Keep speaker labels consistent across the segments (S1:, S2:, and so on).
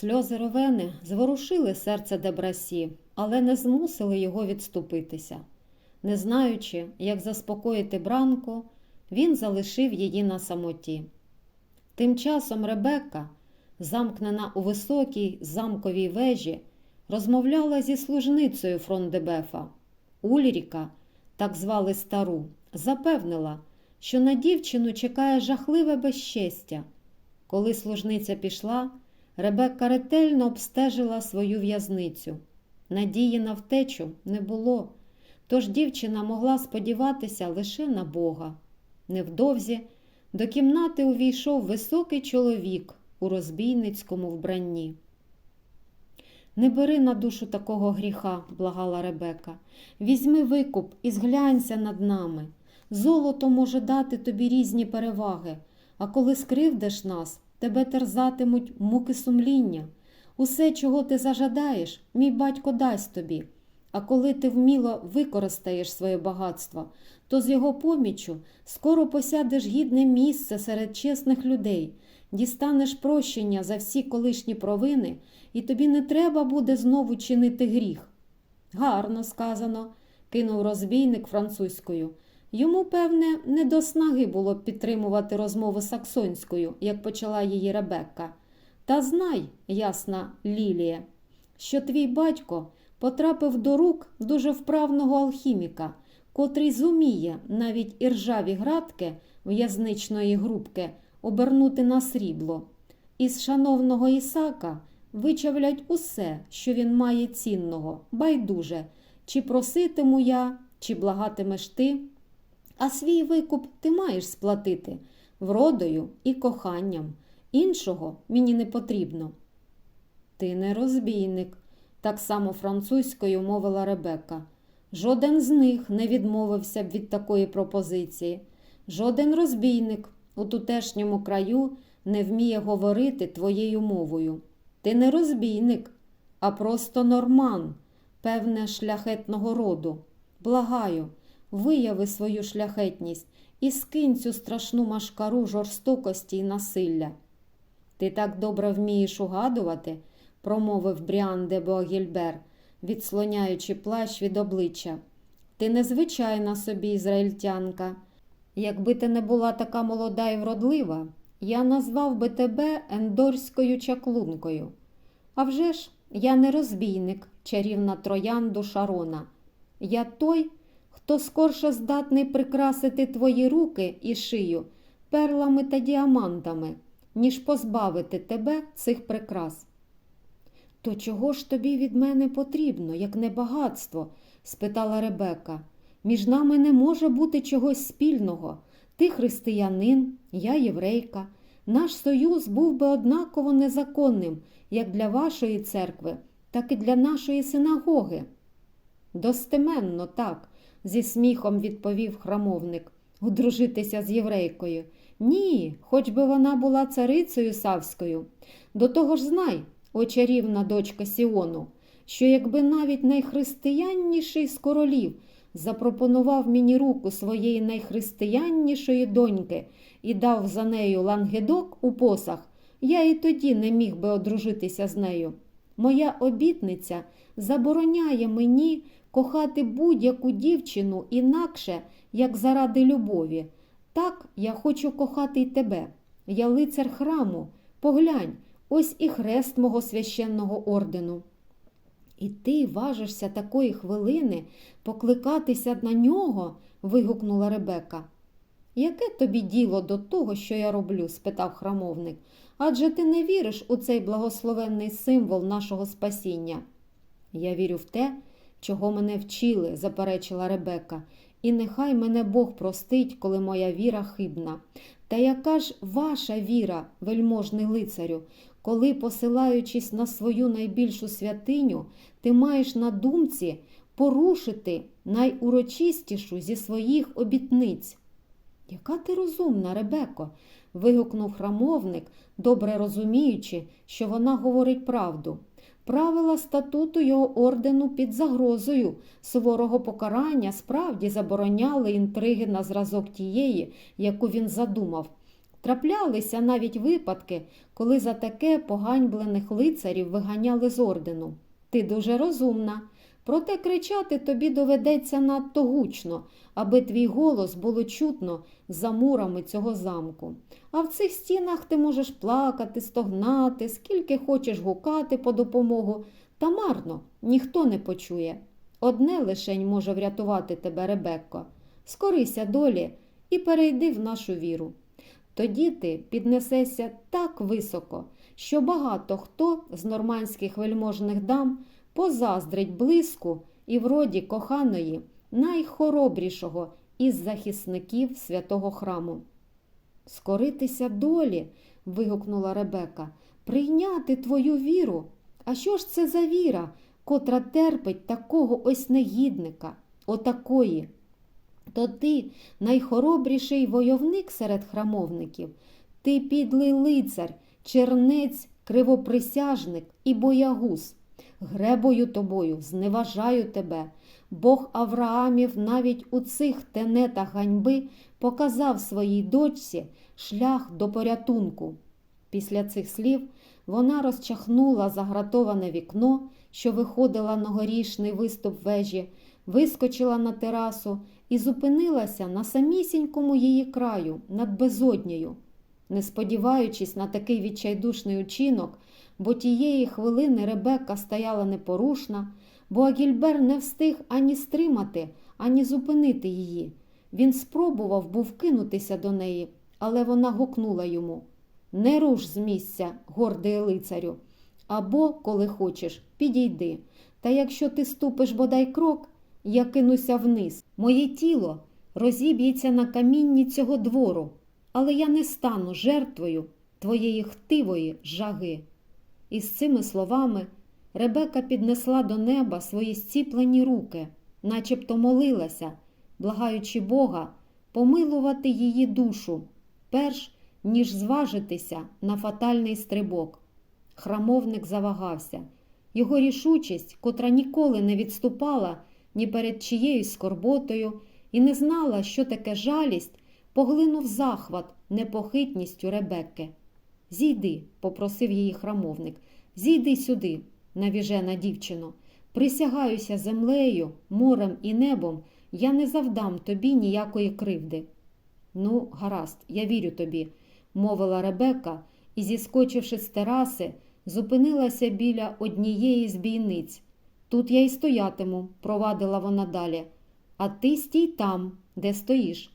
S1: Сльози ровени зворушили серце Дебрасі, але не змусили його відступитися. Не знаючи, як заспокоїти бранку, він залишив її на самоті. Тим часом Ребекка, замкнена у високій замковій вежі, розмовляла зі служницею Фрондебефа. Ульріка, так звали стару, запевнила, що на дівчину чекає жахливе безчестя. Коли служниця пішла, Ребекка ретельно обстежила свою в'язницю. Надії на втечу не було, тож дівчина могла сподіватися лише на Бога. Невдовзі до кімнати увійшов високий чоловік у розбійницькому вбранні. Не бери на душу такого гріха, благала Ребека. Візьми викуп і зглянься над нами. Золото може дати тобі різні переваги, а коли скривдиш нас, тебе терзатимуть муки сумління. Усе, чого ти зажадаєш, мій батько дасть тобі. А коли ти вміло використаєш своє багатство, то з його поміччю скоро посядеш гідне місце серед чесних людей, дістанеш прощення за всі колишні провини, і тобі не треба буде знову чинити гріх. Гарно сказано, кинув розбійник французькою. Йому, певне, не до снаги було підтримувати розмову саксонською, як почала її Ребекка. Та знай, ясна Лілія, що твій батько потрапив до рук дуже вправного алхіміка, котрий зуміє навіть іржаві градки в'язничної грубки обернути на срібло. Із шановного Ісака вичавлять усе, що він має цінного, байдуже, чи проситиму я, чи благатимеш ти. А свій викуп ти маєш сплатити вродою і коханням. Іншого мені не потрібно. Ти не розбійник, так само французькою мовила Ребекка. Жоден з них не відмовився б від такої пропозиції. Жоден розбійник у тутешньому краю не вміє говорити твоєю мовою. Ти не розбійник, а просто норман, певне, шляхетного роду. Благаю, вияви свою шляхетність і скинь цю страшну машкару жорстокості й насилля. Ти так добре вмієш угадувати, промовив Бріан де Боагільбер, відслоняючи плащ від обличчя. Ти незвичайна собі ізраїльтянка. Якби ти не була така молода і вродлива, я назвав би тебе ендорською чаклункою. А вже ж, я не розбійник, чарівна троянду Шарона. Я той, хто скорше здатний прикрасити твої руки і шию перлами та діамантами, ніж позбавити тебе цих прикрас. То чого ж тобі від мене потрібно, як не багатство? спитала Ребека. Між нами не може бути чогось спільного. Ти християнин, я єврейка. Наш союз був би однаково незаконним як для вашої церкви, так і для нашої синагоги. Достеменно так, зі сміхом відповів храмовник, одружитися з єврейкою. Ні, хоч би вона була царицею Савською. До того ж знай, о чарівна дочка Сіону, що якби навіть найхристиянніший з королів запропонував мені руку своєї найхристияннішої доньки і дав за нею лангедок у посах, я і тоді не міг би одружитися з нею. Моя обітниця забороняє мені кохати будь-яку дівчину інакше, як заради любові. Так я хочу кохати й тебе. Я лицар храму. Поглянь, ось і хрест мого священного ордену. І ти важишся такої хвилини покликатися на нього? вигукнула Ребека. Яке тобі діло до того, що я роблю? спитав храмовник. Адже ти не віриш у цей благословенний символ нашого спасіння. Я вірю в те, чого мене вчили, заперечила Ребека, і нехай мене Бог простить, коли моя віра хибна. Та яка ж ваша віра, вельможний лицарю, коли, посилаючись на свою найбільшу святиню, ти маєш на думці порушити найурочистішу зі своїх обітниць? Яка ти розумна, Ребеко? вигукнув храмовник, добре розуміючи, що вона говорить правду. Правила статуту його ордену під загрозою суворого покарання справді забороняли інтриги на зразок тієї, яку він задумав. Траплялися навіть випадки, коли за таке поганьблених лицарів виганяли з ордену. Ти дуже розумна, проте кричати тобі доведеться надто гучно, аби твій голос було чутно за мурами цього замку. А в цих стінах ти можеш плакати, стогнати, скільки хочеш гукати по допомогу, та марно ніхто не почує. Одне лишень може врятувати тебе, Ребекко. Скорися долі і перейди в нашу віру. Тоді ти піднесешся так високо, що багато хто з нормандських вельможних дам позаздрить блиску і вроді коханої, найхоробрішого із захисників святого храму. Скоритися долі. вигукнула Ребека, прийняти твою віру. А що ж це за віра, котра терпить такого ось негідника, отакої? То ти найхоробріший войовник серед храмовників, ти підлий лицар, чернець, кривоприсяжник і боягуз. Гребою тобою, зневажаю тебе. Бог Авраамів навіть у цих тенетах ганьби показав своїй дочці шлях до порятунку. Після цих слів вона розчахнула загратоване вікно, що виходила на горішний виступ вежі, вискочила на терасу і зупинилася на самісінькому її краю над безоднею. Не сподіваючись на такий відчайдушний учинок, бо тієї хвилини Ребекка стояла непорушна, бо Агільбер не встиг ані стримати, ані зупинити її. Він спробував був кинутися до неї, але вона гукнула йому Не руш з місця, гордий лицарю, або, коли хочеш, підійди. Та якщо ти ступиш бодай крок, я кинуся вниз. Моє тіло розіб'ється на камінні цього двору, але я не стану жертвою твоєї хтивої жаги. І з цими словами Ребека піднесла до неба свої зціплені руки, начебто молилася, благаючи Бога помилувати її душу, перш ніж зважитися на фатальний стрибок. Храмовник завагався. Його рішучість, котра ніколи не відступала ні перед чиєюсь скорботою і не знала, що таке жалість, поглинув захват непохитністю Ребекки. Зійди, попросив її храмовник, зійди сюди, навіжена дівчино. Присягаюся землею, морем і небом, я не завдам тобі ніякої кривди. Ну, гаразд, я вірю тобі, мовила Ребека і, зіскочивши з тераси, зупинилася біля однієї з бійниць. Тут я й стоятиму, провадила вона далі. А ти стій там, де стоїш.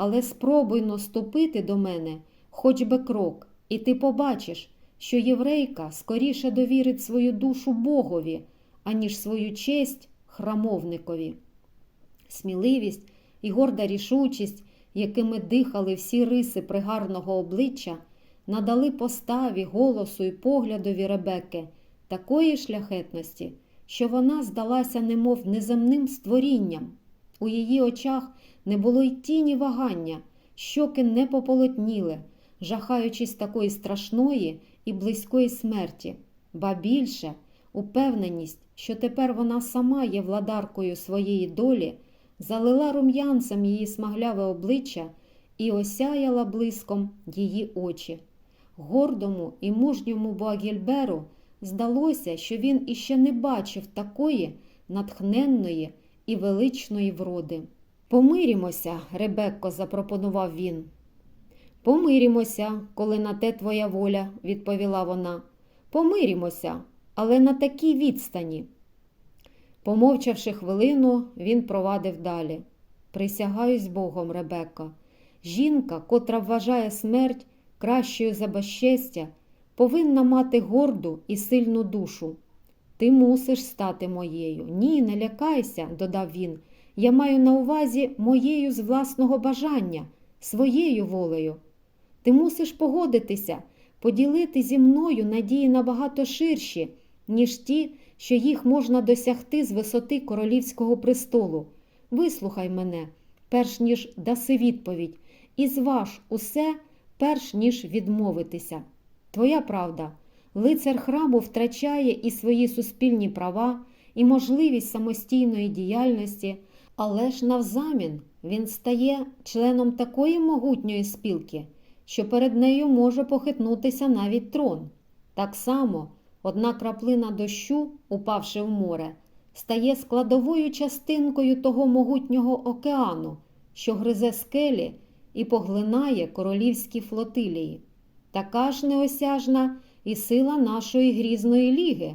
S1: Але спробуй наступити до мене, хоч би крок, і ти побачиш, що єврейка скоріше довірить свою душу Богові, аніж свою честь храмовникові. Сміливість і горда рішучість, якими дихали всі риси пригарного обличчя, надали поставі, голосу і поглядові Ребекки такої шляхетності, що вона здалася немов неземним створінням. У її очах не було й тіні вагання, щоки не пополотніли, жахаючись такої страшної і близької смерті, ба більше упевненість, що тепер вона сама є владаркою своєї долі, залила рум'янцем її смагляве обличчя і осяяла блиском її очі. Гордому і мужньому Буагільберу здалося, що він іще не бачив такої натхненної і величної вроди. Помирімося, Ребекко, запропонував він. Помирімося, коли на те твоя воля, відповіла вона. Помирімося, але на такій відстані. Помовчавши хвилину, він провадив далі. Присягаюсь Богом, Ребекка. Жінка, котра вважає смерть кращою за безчестя, повинна мати горду і сильну душу. Ти мусиш стати моєю. Ні, не лякайся, додав він. Я маю на увазі моєю з власного бажання, своєю волею. Ти мусиш погодитися, поділити зі мною надії набагато ширші, ніж ті, що їх можна досягти з висоти королівського престолу. Вислухай мене, перш ніж даси відповідь, і зваж усе, перш ніж відмовитися. Твоя правда, лицар храму втрачає і свої суспільні права, і можливість самостійної діяльності, але ж навзамін він стає членом такої могутньої спілки, що перед нею може похитнутися навіть трон. Так само одна краплина дощу, упавши в море, стає складовою частинкою того могутнього океану, що гризе скелі і поглинає королівські флотилії. Така ж неосяжна і сила нашої грізної ліги.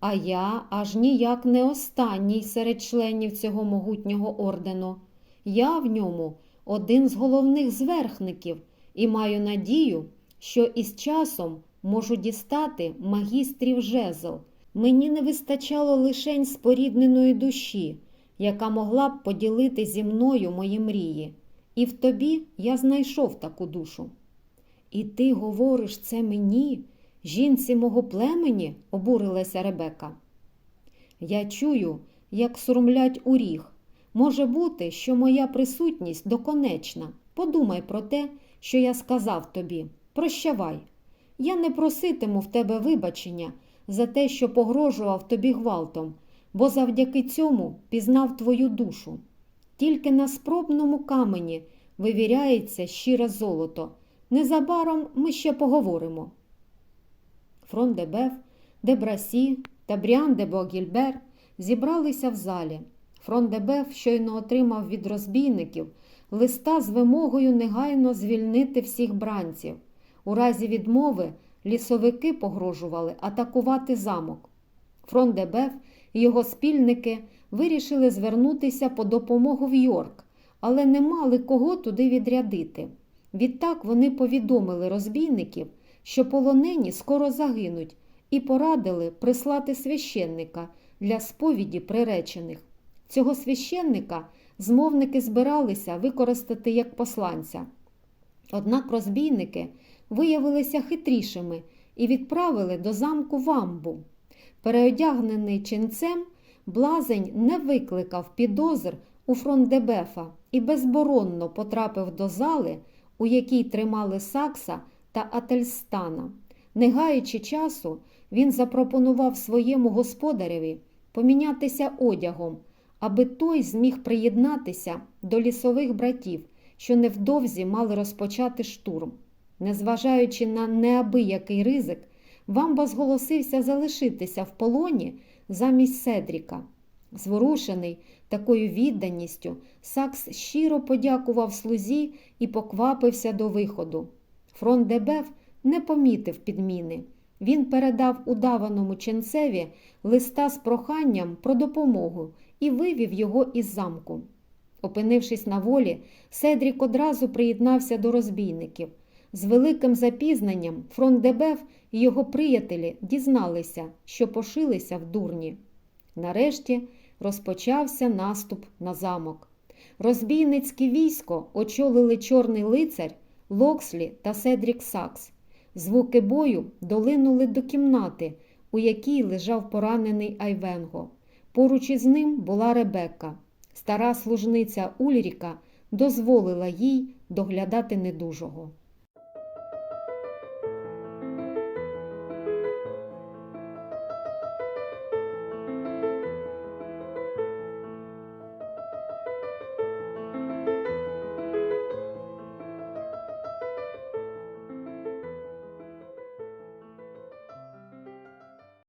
S1: А я аж ніяк не останній серед членів цього могутнього ордену. Я в ньому один з головних зверхників і маю надію, що із часом можу дістати магістрів жезл. Мені не вистачало лишень спорідненої душі, яка могла б поділити зі мною мої мрії. І в тобі я знайшов таку душу. І ти говориш це мені, жінці мого племені, обурилася Ребека. Я чую, як сурмлять у ріг. Може бути, що моя присутність доконечна. Подумай про те, що я сказав тобі. Прощавай. Я не проситиму в тебе вибачення за те, що погрожував тобі гвалтом, бо завдяки цьому пізнав твою душу. Тільки на спробному камені вивіряється щире золото. Незабаром ми ще поговоримо. Фрон де Беф, де Брасі та Бріан де Богільбер зібралися в залі. Фрон де Беф щойно отримав від розбійників листа з вимогою негайно звільнити всіх бранців. У разі відмови лісовики погрожували атакувати замок. Фрон де Беф і його спільники вирішили звернутися по допомогу в Йорк, але не мали кого туди відрядити. Відтак вони повідомили розбійників, що полонені скоро загинуть, і порадили прислати священника для сповіді приречених. Цього священника змовники збиралися використати як посланця. Однак розбійники виявилися хитрішими і відправили до замку вамбу. Переодягнений ченцем, блазень не викликав підозр у фрондебефа і безборонно потрапив до зали, у якій тримали Сакса та Ательстана. Не гаючи часу, він запропонував своєму господареві помінятися одягом, аби той зміг приєднатися до лісових братів, що невдовзі мали розпочати штурм. Незважаючи на неабиякий ризик, Вамба зголосився залишитися в полоні замість Седріка. Зворушений такою відданістю, Сакс щиро подякував слузі і поквапився до виходу. Фрон Дебеф не помітив підміни. Він передав удаваному ченцеві листа з проханням про допомогу і вивів його із замку. Опинившись на волі, Седрік одразу приєднався до розбійників. З великим запізненням фронт Дебеф і його приятелі дізналися, що пошилися в дурні. Нарешті розпочався наступ на замок. Розбійницьке військо очолили чорний лицар, Локслі та Седрік Сакс. Звуки бою долинули до кімнати, у якій лежав поранений Айвенго. Поруч із ним була Ребекка. Стара служниця Ульріка дозволила їй доглядати недужого.